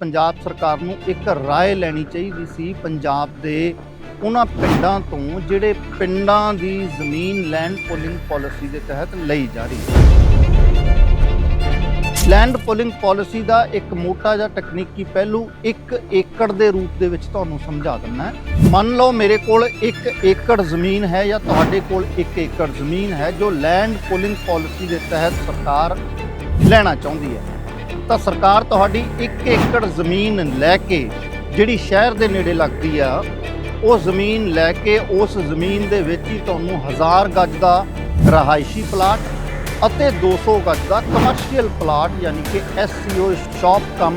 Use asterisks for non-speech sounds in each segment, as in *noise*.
ਪੰਜਾਬ ਸਰਕਾਰ ਨੂੰ ਇੱਕ ਰਾਏ ਲੈਣੀ ਚਾਹੀਦੀ ਸੀ ਪੰਜਾਬ ਦੇ ਉਹਨਾਂ ਪਿੰਡਾਂ ਤੋਂ, ਜਿਹੜੇ ਪਿੰਡਾਂ ਦੀ ਜ਼ਮੀਨ ਲੈਂਡ ਪੋਲਿੰਗ ਪਾਲਿਸੀ ਦੇ ਤਹਿਤ ਲਈ ਜਾ ਰਹੀ ਹੈ ਲੈਂਡ ਪੋਲਿੰਗ ਪਾਲਿਸੀ ਦਾ ਇੱਕ ਮੋਟਾ ਜਿਹਾ ਤਕਨੀਕੀ ਪਹਿਲੂ 1 ਏਕੜ ਦੇ ਰੂਪ ਦੇ ਵਿੱਚ ਤੁਹਾਨੂੰ ਸਮਝਾ ਦਿੰਦਾ ਹੈ। ਮੰਨ ਲਓ ਮੇਰੇ ਕੋਲ 1 ਏਕੜ ਜ਼ਮੀਨ ਹੈ ਜਾਂ ਤੁਹਾਡੇ ਕੋਲ 1 ਏਕੜ ਜ਼ਮੀਨ ਹੈ ਜੋ ਲੈਂਡ ਪੋਲਿੰਗ ਪਾਲਿਸੀ ਦੇ ਤਹਿਤ ਸਰਕਾਰ ਲੈਣਾ ਚਾਹੁੰਦੀ ਹੈ। ਤਾਂ ਸਰਕਾਰ ਤੁਹਾਡੀ 1 ਏਕੜ ਜ਼ਮੀਨ ਲੈ ਕੇ ਜਿਹੜੀ ਸ਼ਹਿਰ ਦੇ ਨੇੜੇ ਲੱਗਦੀ ਆ, ਉਹ ਜ਼ਮੀਨ ਲੈ ਕੇ ਉਸ ਜ਼ਮੀਨ ਦੇ ਵਿੱਚ ਹੀ ਤੁਹਾਨੂੰ 1000 ਗੱਜ ਦਾ ਰਹਾਇਸ਼ੀ ਪਲਾਟ ਅਤੇ 200 ਗੱਜ ਦਾ ਕਮਰਸ਼ੀਅਲ ਪਲਾਟ ਯਾਨੀ ਕਿ ਐਸਸੀਓ ਸ਼ਾਪ ਕਮ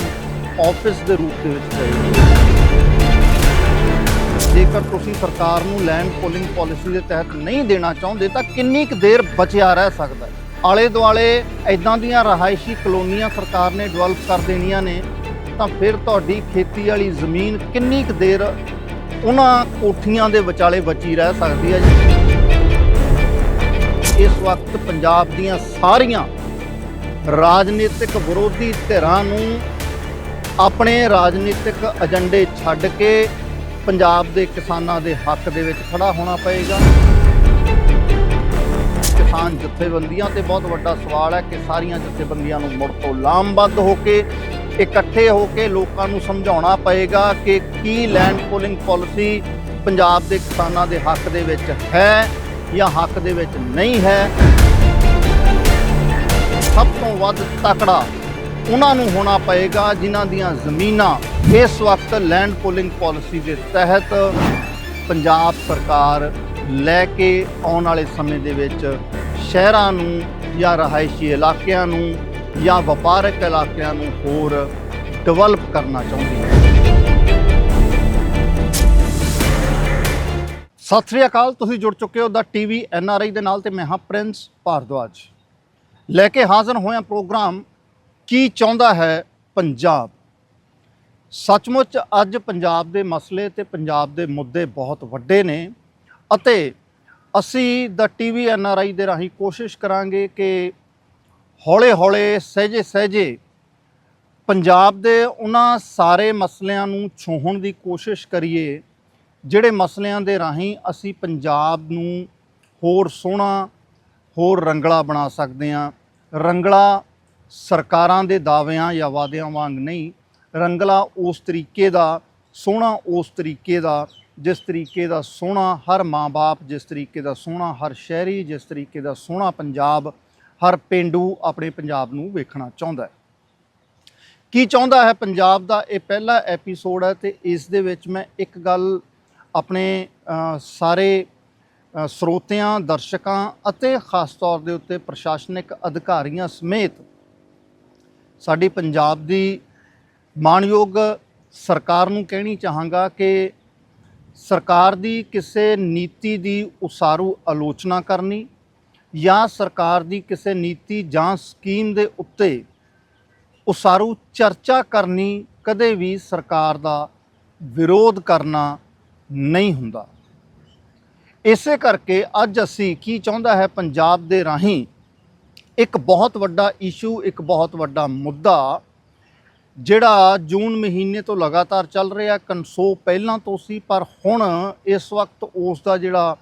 ਆਫਿਸ ਦੇ ਰੂਪ ਦੇ ਵਿੱਚ ਦੇਵੇਗੀ ਜੇਕਰ ਤੁਸੀਂ ਸਰਕਾਰ ਨੂੰ ਲੈਂਡ ਪੋਲਿੰਗ ਪਾਲਿਸੀ ਦੇ ਤਹਿਤ ਨਹੀਂ ਦੇਣਾ ਚਾਹੁੰਦੇ, ਤਾਂ ਕਿੰਨੀ ਕੁ ਦੇਰ ਬਚਿਆ ਰਹਿ ਸਕਦਾ ਹੈ? ਆਲੇ ਦੁਆਲੇ ਐਦਾਂ ਦੀਆਂ ਰਹਾਇਸ਼ੀ ਕਲੋਨੀਆਂ ਸਰਕਾਰ ਨੇ ਡਿਵੈਲਪ ਕਰ ਦੇਣੀਆਂ ਨੇ, ਤਾਂ ਫਿਰ ਤੁਹਾਡੀ ਖੇਤੀ ਵਾਲੀ ਜ਼ਮੀਨ ਕਿੰਨੀ ਕੁ ਦੇਰ ਉਹਨਾਂ ਕੋਠੀਆਂ ਦੇ ਵਿਚਾਲੇ ਬਚੀ ਰਹਿ ਸਕਦੀ ਹੈ ਜੀ? ਇਸ ਵਕਤ ਪੰਜਾਬ ਦੀਆਂ ਸਾਰੀਆਂ ਰਾਜਨੀਤਿਕ ਵਿਰੋਧੀ ਧਿਰਾਂ ਨੂੰ ਆਪਣੇ ਰਾਜਨੀਤਿਕ ਏਜੰਡੇ ਛੱਡ ਕੇ ਪੰਜਾਬ ਦੇ ਕਿਸਾਨਾਂ ਦੇ ਹੱਕ ਦੇ ਵਿੱਚ ਖੜਾ ਹੋਣਾ ਪਏਗਾ। ਕਿਸਾਨ ਜਥੇਬੰਦੀਆਂ ਤੇ ਬਹੁਤ ਵੱਡਾ ਸਵਾਲ ਹੈ ਕਿ ਸਾਰੀਆਂ ਜਥੇਬੰਦੀਆਂ ਨੂੰ ਮੁੜ ਤੋਂ ਲਾਮਬੱਧ ਹੋ ਕੇ ਇਕੱਠੇ ਹੋ ਕੇ ਲੋਕਾਂ ਨੂੰ ਸਮਝਾਉਣਾ ਪਏਗਾ ਕਿ ਕੀ ਲੈਂਡ ਪੋਲਿੰਗ ਪਾਲਿਸੀ ਪੰਜਾਬ ਦੇ ਕਿਸਾਨਾਂ ਦੇ ਹੱਕ ਦੇ ਵਿੱਚ ਹੈ ਜਾਂ ਹੱਕ ਦੇ ਵਿੱਚ ਨਹੀਂ ਹੈ। ਸਭ ਤੋਂ ਵੱਧ ਤਕੜਾ ਉਹਨਾਂ ਨੂੰ ਹੋਣਾ ਪਏਗਾ ਜਿਨ੍ਹਾਂ ਦੀਆਂ ਜ਼ਮੀਨਾਂ ਇਸ ਵਕਤ ਲੈਂਡ ਪੋਲਿੰਗ ਪਾਲਿਸੀ ਦੇ ਤਹਿਤ ਪੰਜਾਬ ਸਰਕਾਰ ਲੈ ਕੇ ਆਉਣ ਵਾਲੇ ਸਮੇਂ ਦੇ ਵਿੱਚ ਸ਼ਹਿਰਾਂ ਨੂੰ ਜਾਂ ਰਹਾਇਸ਼ੀ ਇਲਾਕਿਆਂ ਨੂੰ ਜਾਂ ਵਪਾਰਕ ਇਲਾਕਿਆਂ ਨੂੰ ਹੋਰ ਡਿਵੈਲਪ ਕਰਨਾ ਚਾਹੁੰਦੀ ਹੈ। ਸਤਿ ਸ੍ਰੀ ਅਕਾਲ, ਤੁਸੀਂ ਜੁੜ ਚੁੱਕੇ ਹੋ ਦਾ ਟੀਵੀ ਆਈ ਦੇ ਨਾਲ ਤੇ ਮੈਂ ਹਾਂ ਪ੍ਰਿੰਸ ਭਾਰਦਵਾਜ। ਲੈ ਕੇ ਹਾਜ਼ਰ ਹੋਇਆ ਪ੍ਰੋਗਰਾਮ ਕੀ ਚਾਹੁੰਦਾ ਹੈ ਪੰਜਾਬ? ਸੱਚਮੁੱਚ ਅੱਜ ਪੰਜਾਬ ਦੇ ਮਸਲੇ ਤੇ ਪੰਜਾਬ ਦੇ ਮੁੱਦੇ ਬਹੁਤ ਵੱਡੇ ਨੇ। ਅਤੇ ਅਸੀਂ ਦਾ ਟੀਵੀ ਆਈ ਦੇ ਰਾਹੀਂ ਕੋਸ਼ਿਸ਼ ਕਰਾਂਗੇ ਕਿ ਹੌਲੇ-ਹੌਲੇ, ਸਹਿਜੇ-ਸਹਿਜੇ ਪੰਜਾਬ ਦੇ ਉਹਨਾਂ ਸਾਰੇ ਮਸਲਿਆਂ ਨੂੰ ਛੂਹਣ ਦੀ ਕੋਸ਼ਿਸ਼ ਕਰੀਏ, ਜਿਹੜੇ ਮਸਲਿਆਂ ਦੇ ਰਾਹੀਂ ਅਸੀਂ ਪੰਜਾਬ ਨੂੰ ਹੋਰ ਸੋਹਣਾ, ਹੋਰ ਰੰਗਲਾ ਬਣਾ ਸਕਦੇ ਹਾਂ। ਰੰਗਲਾ ਸਰਕਾਰਾਂ ਦੇ ਦਾਅਵਿਆਂ ਜਾਂ ਵਾਅਦਿਆਂ ਵਾਂਗ ਨਹੀਂ, ਰੰਗਲਾ ਉਸ ਤਰੀਕੇ ਦਾ, ਸੋਹਣਾ ਉਸ ਤਰੀਕੇ ਦਾ ਜਿਸ ਤਰੀਕੇ ਦਾ ਸੋਹਣਾ ਹਰ ਮਾਂ-ਬਾਪ ਜਿਸ ਤਰੀਕੇ ਦਾ ਸੋਹਣਾ ਹਰ ਸ਼ਹਿਰੀ, ਜਿਸ ਤਰੀਕੇ ਦਾ ਸੋਹਣਾ ਪੰਜਾਬ, ਹਰ ਪਿੰਡੂ ਆਪਣੇ ਪੰਜਾਬ ਨੂੰ ਵੇਖਣਾ ਚਾਹੁੰਦਾ ਹੈ। ਕੀ ਚਾਹੁੰਦਾ ਹੈ ਪੰਜਾਬ ਦਾ? ਇਹ ਪਹਿਲਾ ਐਪੀਸੋਡ ਹੈ ਤੇ ਇਸ ਦੇ ਵਿੱਚ ਮੈਂ ਇੱਕ ਗੱਲ ਆਪਣੇ ਸਾਰੇ ਸਰੋਤਿਆਂ, ਦਰਸ਼ਕਾਂ ਅਤੇ ਖਾਸ ਤੌਰ ਦੇ ਉੱਤੇ ਪ੍ਰਸ਼ਾਸਨਿਕ ਅਧਿਕਾਰੀਆਂ ਸਮੇਤ ਸਾਡੀ ਪੰਜਾਬ ਦੀ ਮਾਣਯੋਗ ਸਰਕਾਰ ਨੂੰ ਕਹਿਣੀ ਚਾਹਾਂਗਾ ਕਿ ਸਰਕਾਰ ਦੀ ਕਿਸੇ ਨੀਤੀ ਦੀ ਉਸਾਰੂ ਆਲੋਚਨਾ ਕਰਨੀ ਜਾਂ ਸਰਕਾਰ ਦੀ ਕਿਸੇ ਨੀਤੀ ਜਾਂ ਸਕੀਮ ਦੇ ਉੱਤੇ ਉਸਾਰੂ ਚਰਚਾ ਕਰਨੀ ਕਦੇ ਵੀ ਸਰਕਾਰ ਦਾ ਵਿਰੋਧ ਕਰਨਾ ਨਹੀਂ ਹੁੰਦਾ। ਇਸੇ ਕਰਕੇ ਅੱਜ ਅਸੀਂ ਕੀ ਚਾਹੁੰਦਾ ਹੈ ਪੰਜਾਬ ਦੇ ਰਾਹੀਂ ਇੱਕ ਬਹੁਤ ਵੱਡਾ ਇਸ਼ੂ ਇੱਕ ਬਹੁਤ ਵੱਡਾ ਮੁੱਦਾ ਜਿਹੜਾ ਜੂਨ ਮਹੀਨੇ ਤੋਂ ਲਗਾਤਾਰ ਚੱਲ ਰਿਹਾ, ਕਨਸੋ ਪਹਿਲਾਂ ਤੋਂ ਸੀ, ਪਰ ਹੁਣ ਇਸ ਵਕਤ ਉਸ ਦਾ ਜਿਹੜਾ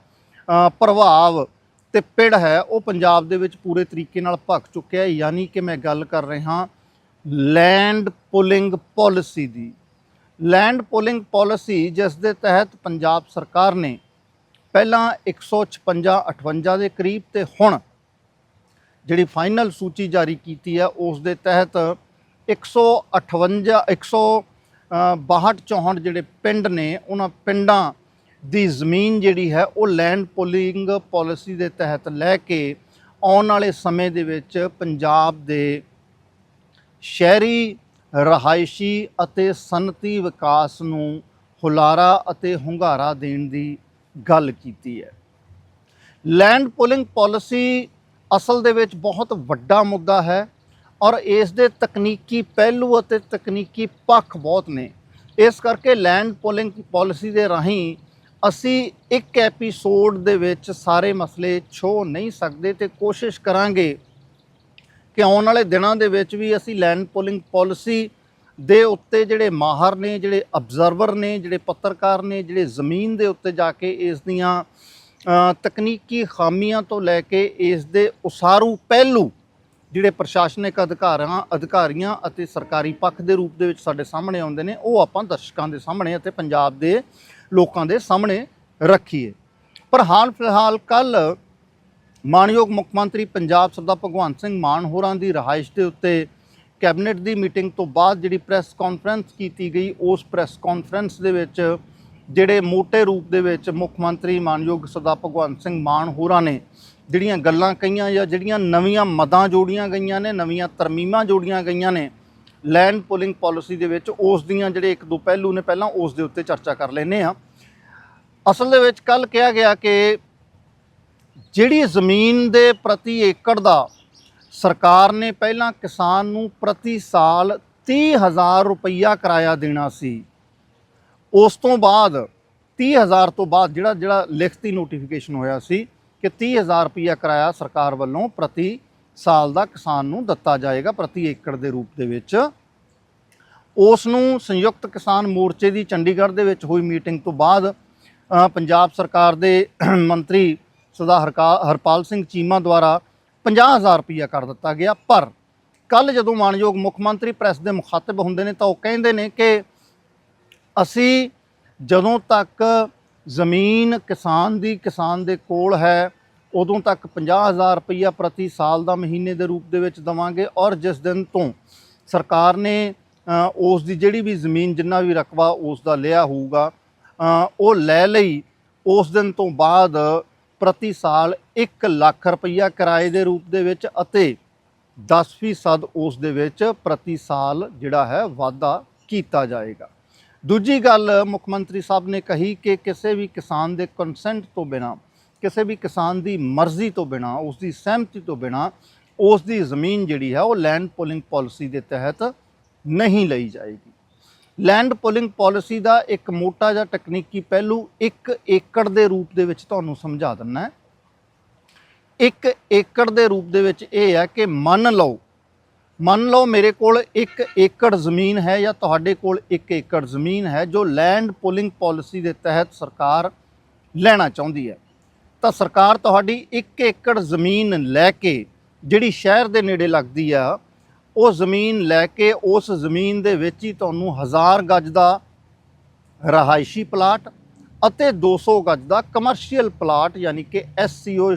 ਪ੍ਰਭਾਵ ਤੇ ਪਿੜ ਹੈ, ਉਹ ਪੰਜਾਬ ਦੇ ਵਿੱਚ ਪੂਰੇ ਤਰੀਕੇ ਨਾਲ ਭਖ ਚੁੱਕਿਆ ਹੈ। ਯਾਨੀ ਕਿ ਮੈਂ ਗੱਲ ਕਰ ਰਿਹਾ ਲੈਂਡ ਪੁਲਿੰਗ ਪਾਲਿਸੀ ਦੀ। ਲੈਂਡ ਪੁਲਿੰਗ ਪਾਲਿਸੀ ਜਿਸ ਦੇ ਤਹਿਤ ਪੰਜਾਬ ਸਰਕਾਰ ਨੇ ਪਹਿਲਾਂ 156 58 ਦੇ ਕਰੀਬ ਤੇ ਹੁਣ ਜਿਹੜੀ ਫਾਈਨਲ ਸੂਚੀ ਜਾਰੀ ਕੀਤੀ ਹੈ, ਉਸ ਦੇ ਤਹਿਤ 158 162 64 ਜਿਹੜੇ ਪਿੰਡ ਨੇ, ਉਹਨਾਂ ਪਿੰਡਾਂ ਦੀ ਜ਼ਮੀਨ ਜਿਹੜੀ ਹੈ, ਉਹ ਲੈਂਡ ਪੋਲਿੰਗ ਪਾਲਿਸੀ ਦੇ ਤਹਿਤ ਲੈ ਕੇ ਆਉਣ ਵਾਲੇ ਸਮੇਂ ਦੇ ਵਿੱਚ ਪੰਜਾਬ ਦੇ ਸ਼ਹਿਰੀ ਰਹਾਇਸ਼ੀ ਅਤੇ ਸਨਅਤੀ ਵਿਕਾਸ ਨੂੰ ਹੁਲਾਰਾ ਅਤੇ ਹੁੰਗਾਰਾ ਦੇਣ ਦੀ ਗੱਲ ਕੀਤੀ ਹੈ। ਲੈਂਡ ਪੁਲਿੰਗ ਪਾਲਿਸੀ ਅਸਲ ਦੇ ਵਿੱਚ ਬਹੁਤ ਵੱਡਾ ਮੁੱਦਾ ਹੈ। ਔਰ ਇਸ ਦੇ ਤਕਨੀਕੀ ਪਹਿਲੂ ਅਤੇ ਤਕਨੀਕੀ ਪੱਖ ਬਹੁਤ ਨੇ। ਇਸ ਕਰਕੇ ਲੈਂਡ ਪੋਲਿੰਗ ਪਾਲਿਸੀ ਦੇ ਰਾਹੀਂ ਅਸੀਂ ਇੱਕ ਐਪੀਸੋਡ ਦੇ ਵਿੱਚ ਸਾਰੇ ਮਸਲੇ ਛੋ ਨਹੀਂ ਸਕਦੇ ਤੇ ਕੋਸ਼ਿਸ਼ ਕਰਾਂਗੇ ਕਿ ਆਉਣ ਵਾਲੇ ਦਿਨਾਂ ਦੇ ਵਿੱਚ ਵੀ ਅਸੀਂ ਲੈਂਡ ਪੋਲਿੰਗ ਪਾਲਿਸੀ ਦੇ ਉੱਤੇ ਜਿਹੜੇ ਮਾਹਰ ਨੇ, ਜਿਹੜੇ ਅਬਜ਼ਰਵਰ ਨੇ, ਜਿਹੜੇ ਪੱਤਰਕਾਰ ਨੇ, ਜਿਹੜੇ ਜ਼ਮੀਨ ਦੇ ਉੱਤੇ ਜਾ ਕੇ ਇਸ ਦੀਆਂ ਤਕਨੀਕੀ ਖਾਮੀਆਂ ਤੋਂ ਲੈ ਕੇ ਇਸ ਦੇ ਉਸਾਰੂ ਪਹਿਲੂ ਜਿਹੜੇ ਪ੍ਰਸ਼ਾਸਨਿਕ ਅਧਿਕਾਰਾਂ, ਅਧਿਕਾਰੀਆਂ ਅਤੇ ਸਰਕਾਰੀ ਪੱਖ ਦੇ ਰੂਪ ਦੇ ਵਿੱਚ ਸਾਡੇ ਸਾਹਮਣੇ ਆਉਂਦੇ ਨੇ, ਉਹ ਆਪਾਂ ਦਰਸ਼ਕਾਂ ਦੇ ਸਾਹਮਣੇ ਅਤੇ ਪੰਜਾਬ ਦੇ ਲੋਕਾਂ ਦੇ ਸਾਹਮਣੇ ਰੱਖੀਏ। ਪਰ ਹਾਲ ਫਿਲਹਾਲ ਕੱਲ ਮਾਨਯੋਗ ਮੁੱਖ ਮੰਤਰੀ ਪੰਜਾਬ ਸਰਦਾਰ ਭਗਵੰਤ ਸਿੰਘ ਮਾਨ ਹੋਰਾਂ ਦੀ ਰਹਾਇਸ਼ ਦੇ ਉੱਤੇ ਕੈਬਨਿਟ ਦੀ ਮੀਟਿੰਗ ਤੋਂ ਬਾਅਦ ਜਿਹੜੀ ਪ੍ਰੈਸ ਕਾਨਫਰੰਸ ਕੀਤੀ ਗਈ, ਉਸ ਪ੍ਰੈਸ ਕਾਨਫਰੰਸ ਦੇ ਵਿੱਚ ਜਿਹੜੇ ਮੋٹے ਰੂਪ ਦੇ ਵਿੱਚ ਮੁੱਖ ਮੰਤਰੀ ਮਾਨਯੋਗ ਸਰਦਾਰ ਭਗਵੰਤ ਸਿੰਘ ਮਾਨ ਹੋਰਾਂ ਨੇ ਜਿਹੜੀਆਂ ਗੱਲਾਂ ਕਹੀਆਂ ਜਾਂ ਜਿਹੜੀਆਂ ਨਵੀਆਂ ਮਦਾਂ ਜੋੜੀਆਂ ਗਈਆਂ ਨੇ, ਨਵੀਆਂ ਤਰਮੀਮਾਂ ਜੋੜੀਆਂ ਗਈਆਂ ਨੇ ਲੈਂਡ ਪੁਲਿੰਗ ਪਾਲਿਸੀ ਦੇ ਵਿੱਚ ਉਸ ਦੀਆਂ ਜਿਹੜੇ ਇੱਕ ਦੋ ਪਹਿਲੂ ਨੇ, ਪਹਿਲਾਂ ਉਸ ਦੇ ਉੱਤੇ ਚਰਚਾ ਕਰ ਲੈਨੇ ਆ ਅਸਲ ਦੇ ਵਿੱਚ ਕੱਲ ਕਿਹਾ ਗਿਆ ਕਿ ਜਿਹੜੀ ਜ਼ਮੀਨ ਦੇ ਪ੍ਰਤੀ ਏਕੜ ਦਾ ਸਰਕਾਰ ਨੇ ਪਹਿਲਾਂ ਕਿਸਾਨ ਨੂੰ ਪ੍ਰਤੀ ਸਾਲ 30000 ਰੁਪਈਆ ਕਿਰਾਇਆ ਦੇਣਾ ਸੀ, ਉਸ ਤੋਂ ਬਾਅਦ 30000 ਤੋਂ ਬਾਅਦ ਜਿਹੜਾ ਜਿਹੜਾ ਲਿਖਤੀ ਨੋਟੀਫਿਕੇਸ਼ਨ ਹੋਇਆ ਸੀ ਕਿ 30000 ਰੁਪਈਆ ਕਿਰਾਇਆ ਸਰਕਾਰ ਵੱਲੋਂ ਪ੍ਰਤੀ ਸਾਲ ਦਾ ਕਿਸਾਨ ਨੂੰ ਦਿੱਤਾ ਜਾਏਗਾ ਪ੍ਰਤੀ ਏਕੜ ਦੇ ਰੂਪ ਦੇ ਵਿੱਚ। ਉਸ ਨੂੰ ਸੰਯੁਕਤ ਕਿਸਾਨ ਮੋਰਚੇ ਦੀ ਚੰਡੀਗੜ੍ਹ ਦੇ ਵਿੱਚ ਹੋਈ ਮੀਟਿੰਗ ਤੋਂ ਬਾਅਦ ਪੰਜਾਬ ਸਰਕਾਰ ਦੇ *clears throat* ਮੰਤਰੀ ਸਰਦਾਰ ਹਰਕਾ- ਹਰਪਾਲ ਸਿੰਘ ਚੀਮਾ ਦੁਆਰਾ 50000 ਰੁਪਈਆ ਕਰ ਦਿੱਤਾ ਗਿਆ। ਪਰ ਕੱਲ ਜਦੋਂ ਮਾਨਯੋਗ ਮੁੱਖ ਮੰਤਰੀ ਪ੍ਰੈਸ ਦੇ ਮੁਖਾਤਬ ਹੁੰਦੇ ਨੇ ਤਾਂ ਉਹ ਕਹਿੰਦੇ ਨੇ ਕਿ ਅਸੀਂ ਜਦੋਂ ਤੱਕ ਜ਼ਮੀਨ ਕਿਸਾਨ ਦੀ ਕਿਸਾਨ ਦੇ ਕੋਲ ਹੈ, ਉਦੋਂ ਤੱਕ 50000 ਰੁਪਈਆ ਪ੍ਰਤੀ ਸਾਲ ਦਾ ਮਹੀਨੇ ਦੇ ਰੂਪ ਦੇ ਵਿੱਚ ਦਵਾਂਗੇ ਔਰ ਜਿਸ ਦਿਨ ਤੋਂ ਸਰਕਾਰ ਨੇ ਉਸ ਦੀ ਜਿਹੜੀ ਵੀ ਜ਼ਮੀਨ ਜਿੰਨਾ ਵੀ ਰਕਬਾ ਉਸ ਦਾ ਲਿਆ ਹੋਊਗਾ ਉਹ ਲੈ ਲਈ। ਉਸ ਦਿਨ ਤੋਂ ਬਾਅਦ ਪ੍ਰਤੀ ਸਾਲ 1 ਲੱਖ ਰੁਪਈਆ ਕਿਰਾਏ ਦੇ ਰੂਪ ਦੇ ਵਿੱਚ ਅਤੇ 10% ਉਸ ਦੇ ਵਿੱਚ ਪ੍ਰਤੀ ਸਾਲ ਜਿਹੜਾ ਹੈ ਵਾਧਾ ਕੀਤਾ ਜਾਏਗਾ। ਦੂਜੀ ਗੱਲ ਮੁੱਖ ਮੰਤਰੀ ਸਾਹਿਬ ਨੇ ਕਹੀ ਕਿ ਕਿਸੇ ਵੀ ਕਿਸਾਨ ਦੇ ਕੰਸੈਂਟ ਤੋਂ ਬਿਨਾ, ਕਿਸੇ ਵੀ ਕਿਸਾਨ ਦੀ ਮਰਜ਼ੀ ਤੋਂ ਬਿਨਾ ਉਸ ਦੀ ਸਹਿਮਤੀ ਤੋਂ ਬਿਨਾ ਉਸ ਦੀ ਜ਼ਮੀਨ ਜਿਹੜੀ ਹੈ ਉਹ ਲੈਂਡ ਪੋਲਿੰਗ ਪਾਲਿਸੀ ਦੇ ਤਹਿਤ ਨਹੀਂ ਲਈ ਜਾਏਗੀ। ਲੈਂਡ ਪੋਲਿੰਗ ਪਾਲਿਸੀ ਦਾ ਇੱਕ ਮੋਟਾ ਜਿਹਾ ਤਕਨੀਕੀ ਪਹਿਲੂ 1 ਏਕੜ ਦੇ ਰੂਪ ਦੇ ਵਿੱਚ ਤੁਹਾਨੂੰ ਸਮਝਾ ਦਿੰਨਾ ਹੈ ਇੱਕ ਏਕੜ ਦੇ ਰੂਪ ਦੇ ਵਿੱਚ ਇਹ ਹੈ ਕਿ ਮੰਨ ਲਓ ਮੰਨ ਲਓ ਮੇਰੇ ਕੋਲ 1 ਏਕੜ ਜ਼ਮੀਨ ਹੈ ਜਾਂ ਤੁਹਾਡੇ ਕੋਲ 1 ਏਕੜ ਜ਼ਮੀਨ ਹੈ ਜੋ ਲੈਂਡ ਪੁਲਿੰਗ ਪਾਲਿਸੀ ਦੇ ਤਹਿਤ ਸਰਕਾਰ ਲੈਣਾ ਚਾਹੁੰਦੀ ਹੈ, ਤਾਂ ਸਰਕਾਰ ਤੁਹਾਡੀ 1 ਏਕੜ ਜ਼ਮੀਨ ਲੈ ਕੇ ਜਿਹੜੀ ਸ਼ਹਿਰ ਦੇ ਨੇੜੇ ਲੱਗਦੀ ਆ, ਉਹ ਜ਼ਮੀਨ ਲੈ ਕੇ ਉਸ ਜ਼ਮੀਨ ਦੇ ਵਿੱਚ ਹੀ ਤੁਹਾਨੂੰ 1000 ਗੱਜ ਦਾ ਰਹਾਇਸ਼ੀ ਪਲਾਟ ਅਤੇ 200 ਗੱਜ ਦਾ ਕਮਰਸ਼ੀਅਲ ਪਲਾਟ ਯਾਨੀ ਕਿ ਐਸਸੀਓ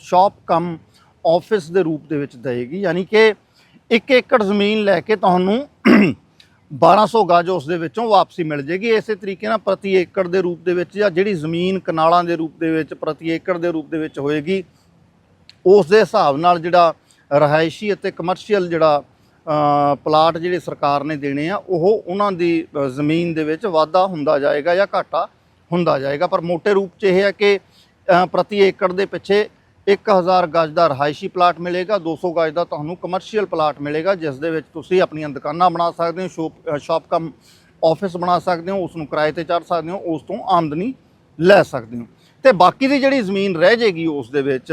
ਸ਼ਾਪ ਕਮ ਆਫਿਸ ਦੇ ਰੂਪ ਦੇ ਵਿੱਚ ਦੇਗੀ ਯਾਨੀ ਕਿ 1 ਏਕੜ ਜ਼ਮੀਨ ਲੈ ਕੇ ਤੁਹਾਨੂੰ 1200 ਗਜ ਉਸ ਦੇ ਵਿੱਚੋਂ ਵਾਪਸੀ ਮਿਲ ਜੇਗੀ। ਇਸੇ ਤਰੀਕੇ ਨਾਲ ਪ੍ਰਤੀ ਏਕੜ ਦੇ ਰੂਪ ਦੇ ਵਿੱਚ ਜਾਂ ਜਿਹੜੀ ਜ਼ਮੀਨ ਕਨਾਲਾਂ ਦੇ ਰੂਪ ਦੇ ਵਿੱਚ, ਪ੍ਰਤੀ ਏਕੜ ਦੇ ਰੂਪ ਦੇ ਵਿੱਚ ਹੋਏਗੀ, ਉਸ ਦੇ ਹਿਸਾਬ ਨਾਲ ਜਿਹੜਾ ਰਹਾਇਸ਼ੀ ਅਤੇ ਕਮਰਸ਼ੀਅਲ ਜਿਹੜਾ ਪਲਾਟ ਜਿਹੜੇ ਸਰਕਾਰ ਨੇ ਦੇਣੇ ਆ, ਉਹ ਉਹਨਾਂ ਦੀ ਜ਼ਮੀਨ ਦੇ ਵਿੱਚ ਵਾਧਾ ਹੁੰਦਾ ਜਾਏਗਾ ਜਾਂ ਘਾਟਾ ਹੁੰਦਾ ਜਾਏਗਾ। ਪਰ ਮੋٹے ਰੂਪ 'ਚ ਇਹ ਹੈ ਕਿ ਪ੍ਰਤੀ ਏਕੜ ਦੇ ਪਿੱਛੇ 1000 ਗਜ ਦਾ ਰਹਾਇਸ਼ੀ ਪਲਾਟ ਮਿਲੇਗਾ 200 ਗਜ ਦਾ ਤੁਹਾਨੂੰ ਕਮਰਸ਼ੀਅਲ ਪਲਾਟ ਮਿਲੇਗਾ ਜਿਸ ਦੇ ਵਿੱਚ ਤੁਸੀਂ ਆਪਣੀਆਂ ਦੁਕਾਨਾਂ ਬਣਾ ਸਕਦੇ ਹੋ ਸ਼ੋਪ ਸ਼ਾਪ ਕਮ ਆਫਿਸ ਬਣਾ ਸਕਦੇ ਹੋ ਉਸ ਨੂੰ ਕਿਰਾਏ ਤੇ ਚੜ੍ਹ ਸਕਦੇ ਹੋ ਉਸ ਤੋਂ ਆਮਦਨੀ ਲੈ ਸਕਦੇ ਹੋ। ਤੇ ਬਾਕੀ ਦੀ ਜਿਹੜੀ ਜ਼ਮੀਨ ਰਹਿ ਜਾਏਗੀ ਉਸ ਦੇ ਵਿੱਚ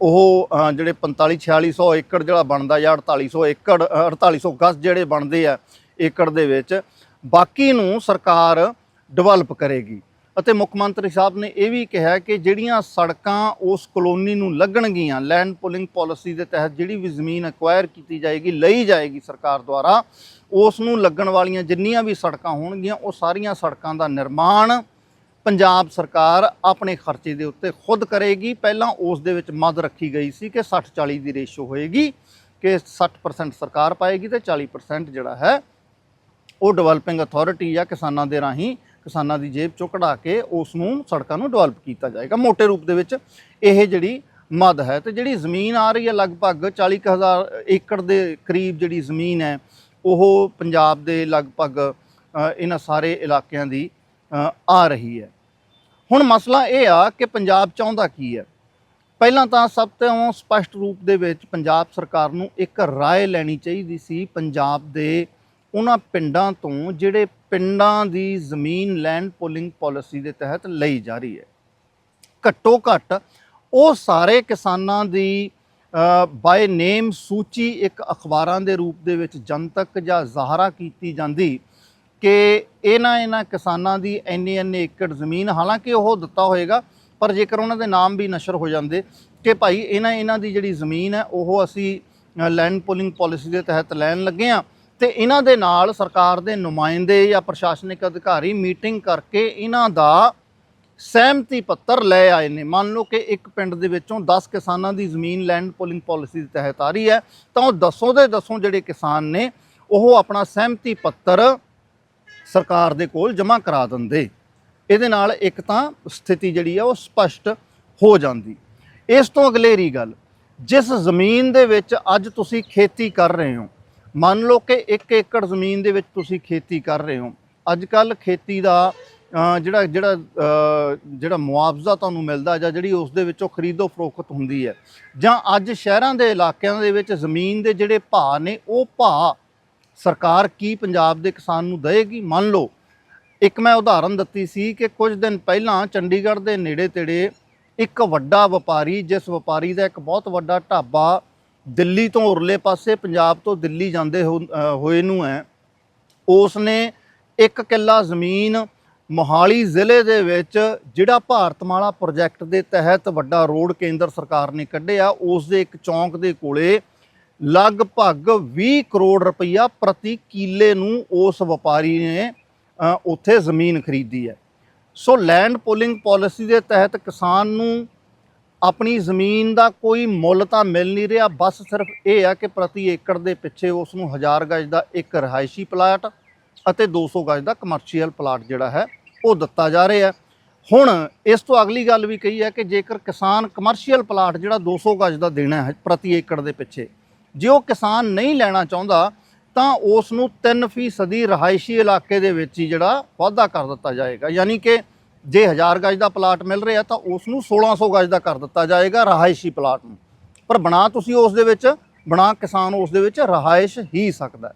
ਉਹ ਅ, ਜਿਹੜੇ 45 4600 ਏਕੜ ਜਿਹੜਾ ਬਣਦਾ ਜਾਂ 4800 ਏਕੜ ਅ, 4800 ਗਜ਼ ਜਿਹੜੇ ਬਣਦੇ ਆ ਏਕੜ ਦੇ ਵਿੱਚ ਬਾਕੀ ਨੂੰ ਸਰਕਾਰ ਡਿਵੈਲਪ ਕਰੇਗੀ। ਅਤੇ ਮੁੱਖ ਮੰਤਰੀ ਸਾਹਿਬ ਨੇ ਇਹ ਵੀ ਕਿਹਾ ਕਿ ਜਿਹੜੀਆਂ ਸੜਕਾਂ ਉਸ ਕਲੋਨੀ ਨੂੰ ਲੱਗਣਗੀਆਂ ਲੈਂਡ ਪੁਲਿੰਗ ਪਾਲਿਸੀ ਦੇ ਤਹਿਤ ਜਿਹੜੀ ਵੀ ਜ਼ਮੀਨ ਐਕਵਾਇਰ ਕੀਤੀ ਜਾਏਗੀ, ਲਈ ਜਾਏਗੀ ਸਰਕਾਰ ਦੁਆਰਾ, ਉਸ ਨੂੰ ਲੱਗਣ ਵਾਲੀਆਂ ਜਿੰਨੀਆਂ ਵੀ ਸੜਕਾਂ ਹੋਣਗੀਆਂ, ਉਹ ਸਾਰੀਆਂ ਸੜਕਾਂ ਦਾ ਨਿਰਮਾਣ ਪੰਜਾਬ ਸਰਕਾਰ ਆਪਣੇ ਖਰਚੇ ਦੇ ਉੱਤੇ ਖੁਦ ਕਰੇਗੀ। ਪਹਿਲਾਂ ਉਸ ਦੇ ਵਿੱਚ ਮਦ ਰੱਖੀ ਗਈ ਸੀ ਕਿ 60 40 ਦੀ ਰੇਸ਼ੋ ਹੋਏਗੀ, ਕਿ 60% ਸਰਕਾਰ ਪਾਏਗੀ ਤੇ 40% ਜਿਹੜਾ ਹੈ, ਉਹ ਡਿਵੈਲਪਿੰਗ ਅਥਾਰਟੀ ਜਾਂ ਕਿਸਾਨਾਂ ਦੇ ਰਾਹੀਂ ਕਿਸਾਨਾਂ ਦੀ ਜੇਬ ਚੋਂ ਕਢਾ ਕੇ ਉਸ ਨੂੰ ਸੜਕਾਂ ਨੂੰ ਡਿਵੈਲਪ ਕੀਤਾ ਜਾਏਗਾ। ਮੋٹے ਰੂਪ ਦੇ ਵਿੱਚ ਇਹ ਜਿਹੜੀ ਮਦ ਹੈ ਤੇ ਜਿਹੜੀ ਜ਼ਮੀਨ ਆ ਰਹੀ ਹੈ ਲਗਭਗ 40000 ਏਕੜ ਦੇ ਕਰੀਬ ਜਿਹੜੀ ਜ਼ਮੀਨ ਹੈ, ਉਹ ਪੰਜਾਬ ਦੇ ਲਗਭਗ ਇਹਨਾਂ ਸਾਰੇ ਇਲਾਕਿਆਂ ਦੀ ਆ ਰਹੀ ਹੈ। ਹੁਣ ਮਸਲਾ ਇਹ ਆ ਕਿ ਪੰਜਾਬ ਚਾਹੁੰਦਾ ਕੀ ਹੈ? ਪਹਿਲਾਂ ਤਾਂ ਸਭ ਤੋਂ ਸਪਸ਼ਟ ਰੂਪ ਦੇ ਵਿੱਚ ਪੰਜਾਬ ਸਰਕਾਰ ਨੂੰ ਇੱਕ رائے ਲੈਣੀ ਚਾਹੀਦੀ ਸੀ, ਪੰਜਾਬ ਦੇ ਉਹਨਾਂ ਪਿੰਡਾਂ ਤੋਂ ਜਿਹੜੇ ਪਿੰਡਾਂ ਦੀ ਜ਼ਮੀਨ ਲੈਂਡ ਪੁਲਿੰਗ ਪਾਲਿਸੀ ਦੇ ਤਹਿਤ ਲਈ ਜਾ ਰਹੀ ਹੈ। ਘੱਟੋ ਘੱਟ ਉਹ ਸਾਰੇ ਕਿਸਾਨਾਂ ਦੀ ਬਾਏ ਨੇਮ ਸੂਚੀ ਇੱਕ ਅਖਬਾਰਾਂ ਦੇ ਰੂਪ ਦੇ ਵਿੱਚ ਜਨਤਕ ਜਾਂ ਜ਼ਾਹਰਾ ਕੀਤੀ ਜਾਂਦੀ ਕਿ ਇਹਨਾਂ ਇਹਨਾਂ ਕਿਸਾਨਾਂ ਦੀ ਇੰਨੇ ਇੰਨੇ ਏਕੜ ਜ਼ਮੀਨ, ਹਾਲਾਂਕਿ ਉਹ ਦਿੱਤਾ ਹੋਏਗਾ, ਪਰ ਜੇਕਰ ਉਹਨਾਂ ਦੇ ਨਾਮ ਵੀ ਨਸ਼ਰ ਹੋ ਜਾਂਦੇ ਕਿ ਭਾਈ ਇਹਨਾਂ ਇਹਨਾਂ ਦੀ ਜਿਹੜੀ ਜ਼ਮੀਨ ਹੈ, ਉਹ ਅਸੀਂ ਲੈਂਡ ਪੋਲਿੰਗ ਪਾਲਿਸੀ ਦੇ ਤਹਿਤ ਲੈਣ ਲੱਗੇ ਆ ਤੇ ਇਹਨਾਂ ਦੇ ਨਾਲ ਸਰਕਾਰ ਦੇ ਨੁਮਾਇੰਦੇ ਜਾਂ ਪ੍ਰਸ਼ਾਸਨਿਕ ਅਧਿਕਾਰੀ ਮੀਟਿੰਗ ਕਰਕੇ ਇਹਨਾਂ ਦਾ ਸਹਿਮਤੀ ਪੱਤਰ ਲੈ ਆਏ ਨੇ। ਮੰਨ ਲਓ ਕਿ ਇੱਕ ਪਿੰਡ ਦੇ ਵਿੱਚੋਂ 10 ਕਿਸਾਨਾਂ ਦੀ ਜ਼ਮੀਨ ਲੈਂਡ ਪੋਲਿੰਗ ਪਾਲਿਸੀ ਦੇ ਤਹਿਤ ਆ ਰਹੀ ਹੈ, ਤਾਂ ਉਹ ਦਸੋਂ ਦੇ ਦਸੋਂ ਜਿਹੜੇ ਕਿਸਾਨ ਨੇ, ਉਹ ਆਪਣਾ ਸਹਿਮਤੀ ਪੱਤਰ ਸਰਕਾਰ ਦੇ ਕੋਲ ਜਮ੍ਹਾਂ ਕਰਾ ਦਿੰਦੇ। ਇਹਦੇ ਨਾਲ ਇੱਕ ਤਾਂ ਸਥਿਤੀ ਜਿਹੜੀ ਆ, ਉਹ ਸਪਸ਼ਟ ਹੋ ਜਾਂਦੀ। ਇਸ ਤੋਂ ਅਗਲੇਰੀ ਗੱਲ, ਜਿਸ ਜ਼ਮੀਨ ਦੇ ਵਿੱਚ ਅੱਜ ਤੁਸੀਂ ਖੇਤੀ ਕਰ ਰਹੇ ਹੋ ਮੰਨ ਲਓ ਕਿ 1 ਏਕੜ ਜ਼ਮੀਨ ਦੇ ਵਿੱਚ ਤੁਸੀਂ ਖੇਤੀ ਕਰ ਰਹੇ ਹੋ। ਅੱਜ ਕੱਲ ਖੇਤੀ ਦਾ ਜਿਹੜਾ ਜਿਹੜਾ ਜਿਹੜਾ ਮੁਆਵਜ਼ਾ ਤੁਹਾਨੂੰ ਮਿਲਦਾ ਜਾਂ ਜਿਹੜੀ ਉਸ ਦੇ ਵਿੱਚੋਂ ਖਰੀਦੋ ਫਰੋਖਤ ਹੁੰਦੀ ਹੈ। ਜਾਂ ਅੱਜ ਸ਼ਹਿਰਾਂ ਦੇ ਇਲਾਕਿਆਂ ਦੇ ਵਿੱਚ ਜ਼ਮੀਨ ਦੇ ਜਿਹੜੇ ਭਾਅ ਨੇ, ਉਹ ਭਾਅ ਸਰਕਾਰ ਕੀ ਪੰਜਾਬ ਦੇ ਕਿਸਾਨ ਨੂੰ ਦੇਵੇਗੀ? ਮੰਨ ਲਓ, ਇੱਕ ਮੈਂ ਉਦਾਹਰਨ ਦਿੱਤੀ ਸੀ ਕਿ ਕੁਝ ਦਿਨ ਪਹਿਲਾਂ ਚੰਡੀਗੜ੍ਹ ਦੇ ਨੇੜੇ ਤੇੜੇ ਇੱਕ ਵੱਡਾ ਵਪਾਰੀ, ਜਿਸ ਵਪਾਰੀ ਦਾ ਇੱਕ ਬਹੁਤ ਵੱਡਾ ਢਾਬਾ ਦਿੱਲੀ ਤੋਂ ਉਰਲੇ ਪਾਸੇ ਪੰਜਾਬ ਤੋਂ ਦਿੱਲੀ ਜਾਂਦੇ ਹੋ- ਹੋਏ ਨੂੰ ਹੈ ਉਸ ਨੇ ਇੱਕ ਕਿੱਲਾ ਜ਼ਮੀਨ ਮੋਹਾਲੀ ਜ਼ਿਲ੍ਹੇ ਦੇ ਵਿੱਚ ਜਿਹੜਾ ਭਾਰਤਮਾਲਾ ਪ੍ਰੋਜੈਕਟ ਦੇ ਤਹਿਤ ਵੱਡਾ ਰੋਡ ਕੇਂਦਰ ਸਰਕਾਰ ਨੇ ਕੱਢਿਆ ਉਸ ਦੇ ਇੱਕ ਚੌਂਕ ਦੇ ਕੋਲੇ ਲਗਭਗ 20 ਕਰੋੜ ਰੁਪਈਆ ਪ੍ਰਤੀ ਕਿੱਲੇ ਨੂੰ ਉਸ ਵਪਾਰੀ ਨੇ ਉੱਥੇ ਜ਼ਮੀਨ ਖਰੀਦੀ ਹੈ ਸੋ ਲੈਂਡ ਪੋਲਿੰਗ ਪਾਲਿਸੀ ਦੇ ਤਹਿਤ ਕਿਸਾਨ ਨੂੰ ਆਪਣੀ ਜ਼ਮੀਨ ਦਾ ਕੋਈ ਮੁੱਲ ਤਾਂ ਮਿਲ ਨਹੀਂ ਰਿਹਾ, ਬਸ ਸਿਰਫ ਇਹ ਆ ਕਿ ਪ੍ਰਤੀ ਏਕੜ ਦੇ ਪਿੱਛੇ ਉਸ ਨੂੰ 1000 ਗਜ ਦਾ ਇੱਕ ਰਿਹਾਇਸ਼ੀ ਪਲਾਟ ਅਤੇ 200 ਗਜ ਦਾ ਕਮਰਸ਼ੀਅਲ ਪਲਾਟ ਜਿਹੜਾ ਹੈ, ਉਹ ਦਿੱਤਾ ਜਾ ਰਿਹਾ ਹੁਣ ਇਸ ਤੋਂ ਅਗਲੀ ਗੱਲ ਵੀ ਕਹੀ ਹੈ ਕਿ ਜੇਕਰ ਕਿਸਾਨ ਕਮਰਸ਼ੀਅਲ ਪਲਾਟ ਜਿਹੜਾ 200 ਗਜ ਦਾ ਦੇਣਾ ਹੈ ਪ੍ਰਤੀ ਏਕੜ ਦੇ ਪਿੱਛੇ, ਜੇ ਉਹ ਕਿਸਾਨ ਨਹੀਂ ਲੈਣਾ ਚਾਹੁੰਦਾ, ਤਾਂ ਉਸ ਨੂੰ 3% ਰਹਾਇਸ਼ੀ ਇਲਾਕੇ ਦੇ ਵਿੱਚ ਹੀ ਜਿਹੜਾ ਵਾਧਾ ਕਰ ਦਿੱਤਾ ਜਾਏਗਾ। ਯਾਨੀ ਕਿ ਜੇ 1000 ਗਜ ਦਾ ਪਲਾਟ ਮਿਲ ਰਿਹਾ ਤਾਂ ਉਸ ਨੂੰ 1600 ਗਜ ਦਾ ਕਰ ਦਿੱਤਾ ਜਾਏਗਾ ਰਹਾਇਸ਼ੀ ਪਲਾਟ ਨੂੰ ਪਰ ਬਣਾ ਤੁਸੀਂ ਉਸ ਦੇ ਵਿੱਚ, ਬਣਾ ਕਿਸਾਨ ਉਸ ਦੇ ਵਿੱਚ ਰਹਾਇਸ਼ ਹੀ ਸਕਦਾ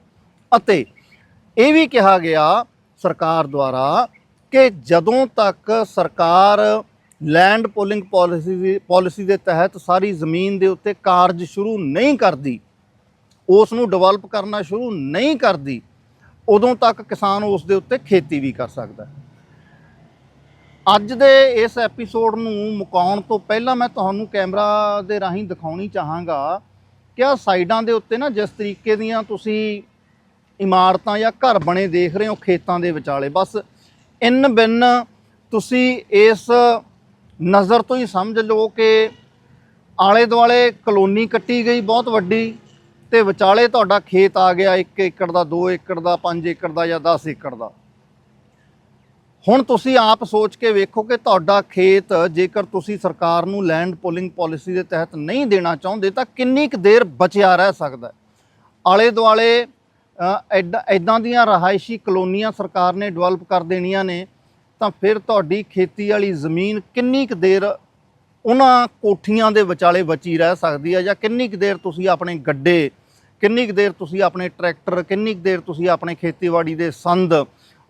ਅਤੇ ਇਹ ਵੀ ਕਿਹਾ ਗਿਆ ਸਰਕਾਰ ਦੁਆਰਾ ਕਿ ਜਦੋਂ ਤੱਕ ਸਰਕਾਰ ਲੈਂਡ ਪੋਲਿੰਗ ਪਾਲਿਸੀ ਦੀ ਪਾਲਿਸੀ ਦੇ ਤਹਿਤ ਸਾਰੀ ਜ਼ਮੀਨ ਦੇ ਉੱਤੇ ਕਾਰਜ ਸ਼ੁਰੂ ਨਹੀਂ ਕਰਦੀ ਉਸ ਨੂੰ ਡਿਵੈਲਪ ਕਰਨਾ ਸ਼ੁਰੂ ਨਹੀਂ ਕਰਦੀ, ਉਦੋਂ ਤੱਕ ਕਿਸਾਨ ਉਸ ਦੇ ਉੱਤੇ ਖੇਤੀ ਵੀ ਕਰ ਸਕਦਾ ਹੈ। ਅੱਜ ਦੇ ਇਸ ਐਪੀਸੋਡ ਨੂੰ ਮੁਕਾਉਣ ਤੋਂ ਪਹਿਲਾਂ ਮੈਂ ਤੁਹਾਨੂੰ ਕੈਮਰਾ ਦੇ ਰਾਹੀਂ ਦਿਖਾਉਣੀ ਚਾਹਾਂਗਾ ਕਿ ਆ ਸਾਈਡਾਂ ਦੇ ਉੱਤੇ ਨਾ ਜਿਸ ਤਰੀਕੇ ਦੀਆਂ ਤੁਸੀਂ ਇਮਾਰਤਾਂ ਜਾਂ ਘਰ ਬਣੇ ਦੇਖ ਰਹੇ ਹੋ ਖੇਤਾਂ ਦੇ ਵਿਚਾਲੇ, ਬਸ ਇਨ ਬਿਨ ਤੁਸੀਂ ਇਸ ਨਜ਼ਰ ਤੋਂ ਹੀ ਸਮਝ ਲਓ ਕਿ ਆਲੇ ਦੁਆਲੇ ਕਲੋਨੀ ਕੱਟੀ ਗਈ, ਬਹੁਤ ਵੱਡੀ ਤੇ ਵਿਚਾਲੇ ਤੁਹਾਡਾ ਖੇਤ ਆ ਗਿਆ 1 ਏਕੜ ਦਾ 2 ਏਕੜ ਦਾ 5 ਏਕੜ ਦਾ ਜਾਂ 10 ਏਕੜ ਦਾ। ਹੁਣ ਤੁਸੀਂ ਆਪ ਸੋਚ ਕੇ ਵੇਖੋ ਕਿ ਤੁਹਾਡਾ ਖੇਤ ਜੇਕਰ ਤੁਸੀਂ ਸਰਕਾਰ ਨੂੰ ਲੈਂਡ ਪੋਲਿੰਗ ਪਾਲਿਸੀ ਦੇ ਤਹਿਤ ਨਹੀਂ ਦੇਣਾ ਚਾਹੁੰਦੇ ਤਾਂ ਕਿੰਨੀ ਕੁ ਦੇਰ ਬਚਿਆ ਰਹਿ ਸਕਦਾ ਆਲੇ ਦੁਆਲੇ ਅ, ਐਡਾ ਐਦਾਂ ਦੀਆਂ ਰਹਾਇਸ਼ੀ ਕਲੋਨੀਆਂ ਸਰਕਾਰ ਨੇ ਡਿਵੈਲਪ ਕਰ ਦੇਣੀਆਂ ਨੇ ਤਾਂ ਫਿਰ ਤੁਹਾਡੀ ਖੇਤੀ ਵਾਲੀ ਜ਼ਮੀਨ ਕਿੰਨੀ ਕੁ ਦੇਰ ਉਹਨਾਂ ਕੋਠੀਆਂ ਦੇ ਵਿਚਾਲੇ ਬਚੀ ਰਹਿ ਸਕਦੀ ਹੈ? ਜਾਂ ਕਿੰਨੀ ਕੁ ਦੇਰ ਤੁਸੀਂ ਆਪਣੇ ਗੱਡੇ ਕਿੰਨੀ ਕੁ ਦੇਰ ਤੁਸੀਂ ਆਪਣੇ ਟਰੈਕਟਰ ਕਿੰਨੀ ਕੁ ਦੇਰ ਤੁਸੀਂ ਆਪਣੇ ਖੇਤੀਬਾੜੀ ਦੇ ਸੰਦ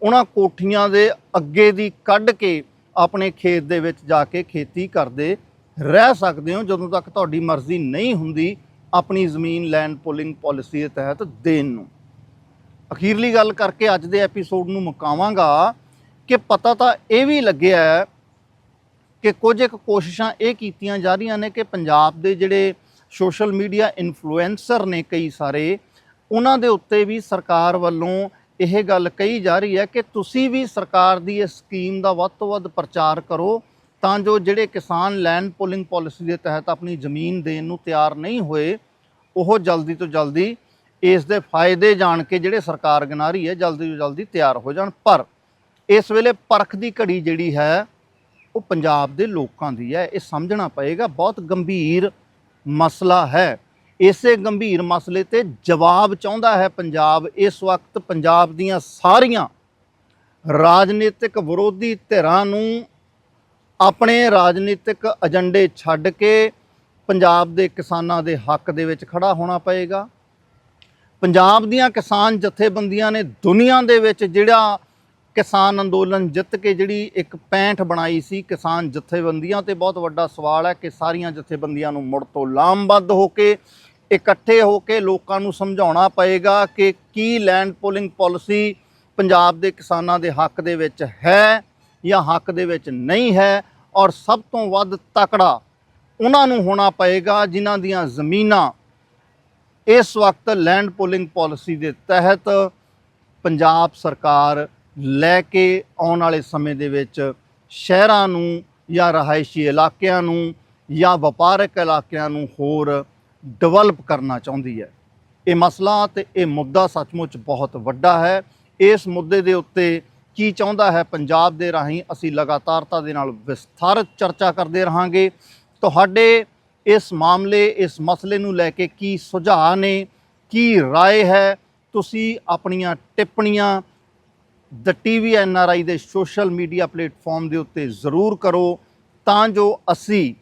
ਉਹਨਾਂ ਕੋਠੀਆਂ ਦੇ ਅੱਗੇ ਦੀ ਕੱਢ ਕੇ ਆਪਣੇ ਖੇਤ ਦੇ ਵਿੱਚ ਜਾ ਕੇ ਖੇਤੀ ਕਰਦੇ ਰਹਿ ਸਕਦੇ ਹੋ। ਜਦੋਂ ਤੱਕ ਤੁਹਾਡੀ ਮਰਜ਼ੀ ਨਹੀਂ ਹੁੰਦੀ ਆਪਣੀ ਜ਼ਮੀਨ ਲੈਂਡ ਪੋਲਿੰਗ ਪਾਲਿਸੀ ਦੇ ਤਹਿਤ ਦੇਣ ਨੂੰ। ਅਖੀਰਲੀ ਗੱਲ ਕਰਕੇ ਅੱਜ ਦੇ ਐਪੀਸੋਡ ਨੂੰ ਮੁਕਾਵਾਂਗਾ ਕਿ ਪਤਾ ਤਾਂ ਇਹ ਵੀ ਲੱਗਿਆ ਹੈ ਕਿ ਕੁਝ ਇੱਕ ਕੋਸ਼ਿਸ਼ਾਂ ਇਹ ਕੀਤੀਆਂ ਜਾ ਰਹੀਆਂ ਨੇ ਕਿ ਪੰਜਾਬ ਦੇ ਜਿਹੜੇ ਸੋਸ਼ਲ ਮੀਡੀਆ ਇਨਫਲੂਐਂਸਰ ਨੇ ਕਈ ਸਾਰੇ, ਉਹਨਾਂ ਦੇ ਉੱਤੇ ਵੀ ਸਰਕਾਰ ਵੱਲੋਂ ਇਹ ਗੱਲ ਕਹੀ ਜਾ ਰਹੀ ਹੈ ਕਿ ਤੁਸੀਂ ਵੀ ਸਰਕਾਰ ਦੀ ਇਸ ਸਕੀਮ ਦਾ ਵੱਧ ਤੋਂ ਵੱਧ ਪ੍ਰਚਾਰ ਕਰੋ, ਤਾਂ ਜੋ ਜਿਹੜੇ ਕਿਸਾਨ ਲੈਂਡ ਪੋਲਿੰਗ ਪਾਲਿਸੀ ਦੇ ਤਹਿਤ ਆਪਣੀ ਜ਼ਮੀਨ ਦੇਣ ਨੂੰ ਤਿਆਰ ਨਹੀਂ ਹੋਏ, ਉਹ ਜਲਦੀ ਤੋਂ ਜਲਦੀ ਇਸ ਦੇ ਫਾਇਦੇ ਜਾਣ ਕੇ ਜਿਹੜੇ ਸਰਕਾਰ ਗਿਣਾ ਰਹੀ ਹੈ, ਜਲਦੀ ਤੋਂ ਜਲਦੀ ਤਿਆਰ ਹੋ ਜਾਣ। ਪਰ ਇਸ ਵੇਲੇ ਪਰਖ ਦੀ ਘੜੀ ਜਿਹੜੀ ਹੈ, ਉਹ ਪੰਜਾਬ ਦੇ ਲੋਕਾਂ ਦੀ ਹੈ। ਇਹ ਸਮਝਣਾ ਪਏਗਾ, ਬਹੁਤ ਗੰਭੀਰ ਮਸਲਾ ਹੈ। ਇਸੇ ਗੰਭੀਰ ਮਸਲੇ ਤੇ ਜਵਾਬ ਚਾਹੁੰਦਾ ਹੈ ਪੰਜਾਬ। ਇਸ ਵਕਤ ਪੰਜਾਬ ਦੀਆਂ ਸਾਰੀਆਂ ਰਾਜਨੀਤਿਕ ਵਿਰੋਧੀ ਧਿਰਾਂ ਨੂੰ ਆਪਣੇ ਰਾਜਨੀਤਿਕ ਏਜੰਡੇ ਛੱਡ ਕੇ ਪੰਜਾਬ ਦੇ ਕਿਸਾਨਾਂ ਦੇ ਹੱਕ ਦੇ ਵਿੱਚ ਖੜਾ ਹੋਣਾ ਪਏਗਾ। ਪੰਜਾਬ ਦੀਆਂ ਕਿਸਾਨ ਜਥੇਬੰਦੀਆਂ ਨੇ ਦੁਨੀਆ ਦੇ ਵਿੱਚ ਜਿਹੜਾ ਕਿਸਾਨ ਅੰਦੋਲਨ ਜਿੱਤ ਕੇ ਜਿਹੜੀ ਇੱਕ ਪੈਂਠ ਬਣਾਈ ਸੀ, ਕਿਸਾਨ ਜਥੇਬੰਦੀਆਂ ਤੇ ਬਹੁਤ ਵੱਡਾ ਸਵਾਲ ਹੈ ਕਿ ਸਾਰੀਆਂ ਜਥੇਬੰਦੀਆਂ ਨੂੰ ਮੁੜ ਤੋਂ ਲਾਮਬੱਧ ਹੋ ਕੇ ਇਕੱਠੇ ਹੋ ਕੇ ਲੋਕਾਂ ਨੂੰ ਸਮਝਾਉਣਾ ਪਏਗਾ ਕਿ ਕੀ ਲੈਂਡ ਪੋਲਿੰਗ ਪਾਲਿਸੀ ਪੰਜਾਬ ਦੇ ਕਿਸਾਨਾਂ ਦੇ ਹੱਕ ਦੇ ਵਿੱਚ ਹੈ ਜਾਂ ਹੱਕ ਦੇ ਵਿੱਚ ਨਹੀਂ ਹੈ, ਔਰ ਸਭ ਤੋਂ ਵੱਧ ਤਕੜਾ ਉਹਨਾਂ ਨੂੰ ਹੋਣਾ ਪਏਗਾ ਜਿਨ੍ਹਾਂ ਦੀਆਂ ਜ਼ਮੀਨਾਂ ਇਸ ਵਕਤ ਲੈਂਡ ਪੋਲਿੰਗ ਪਾਲਿਸੀ ਦੇ ਤਹਿਤ ਪੰਜਾਬ ਸਰਕਾਰ ਲੈ ਕੇ ਆਉਣ ਵਾਲੇ ਸਮੇਂ ਦੇ ਵਿੱਚ ਸ਼ਹਿਰਾਂ ਨੂੰ ਜਾਂ ਰਹਾਇਸ਼ੀ ਇਲਾਕਿਆਂ ਨੂੰ ਜਾਂ ਵਪਾਰਕ ਇਲਾਕਿਆਂ ਨੂੰ ਹੋਰ ਡਿਵੈਲਪ ਕਰਨਾ ਚਾਹੁੰਦੀ ਹੈ ਇਹ ਮਸਲਾ ਤੇ ਇਹ ਮੁੱਦਾ ਸੱਚਮੁੱਚ ਬਹੁਤ ਵੱਡਾ ਹੈ ਇਸ ਮੁੱਦੇ ਦੇ ਉੱਤੇ ਕੀ ਚਾਹੁੰਦਾ ਹੈ ਪੰਜਾਬ ਦੇ ਰਾਹੀਂ ਅਸੀਂ ਲਗਾਤਾਰਤਾ ਦੇ ਨਾਲ ਵਿਸਥਾਰਤ ਚਰਚਾ ਕਰਦੇ ਰਹਾਂਗੇ ਤੁਹਾਡੇ ਇਸ ਮਾਮਲੇ ਇਸ ਮਸਲੇ ਨੂੰ ਲੈ ਕੇ ਕੀ ਸੁਝਾਅ ਨੇ ਕੀ رائے ਹੈ ਤੁਸੀਂ ਆਪਣੀਆਂ ਟਿੱਪਣੀਆਂ ਦ ਟੀਵੀ ਐਨਆਰਆਈ ਦੇ ਸੋਸ਼ਲ ਮੀਡੀਆ ਪਲੇਟਫਾਰਮ ਦੇ ਉੱਤੇ ਜ਼ਰੂਰ ਕਰੋ ਤਾਂ ਜੋ ਅਸੀਂ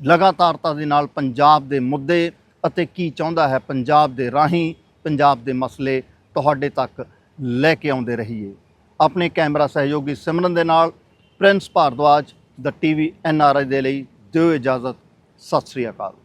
ਲਗਾਤਾਰਤਾ ਦੇ ਨਾਲ ਪੰਜਾਬ ਦੇ ਮੁੱਦੇ ਅਤੇ ਕੀ ਚਾਹੁੰਦਾ ਹੈ ਪੰਜਾਬ ਦੇ ਰਾਹੀਂ ਪੰਜਾਬ ਦੇ ਮਸਲੇ ਤੁਹਾਡੇ ਤੱਕ ਲੈ ਕੇ ਆਉਂਦੇ ਰਹੀਏ। ਆਪਣੇ ਕੈਮਰਾ ਸਹਿਯੋਗੀ ਸਿਮਰਨ ਦੇ ਨਾਲ Prince Bhardwaj the TV NRI ਦੇ ਲਈ ਦਿਓ ਇਜਾਜ਼ਤ। ਸਤਿ ਸ੍ਰੀ ਅਕਾਲ।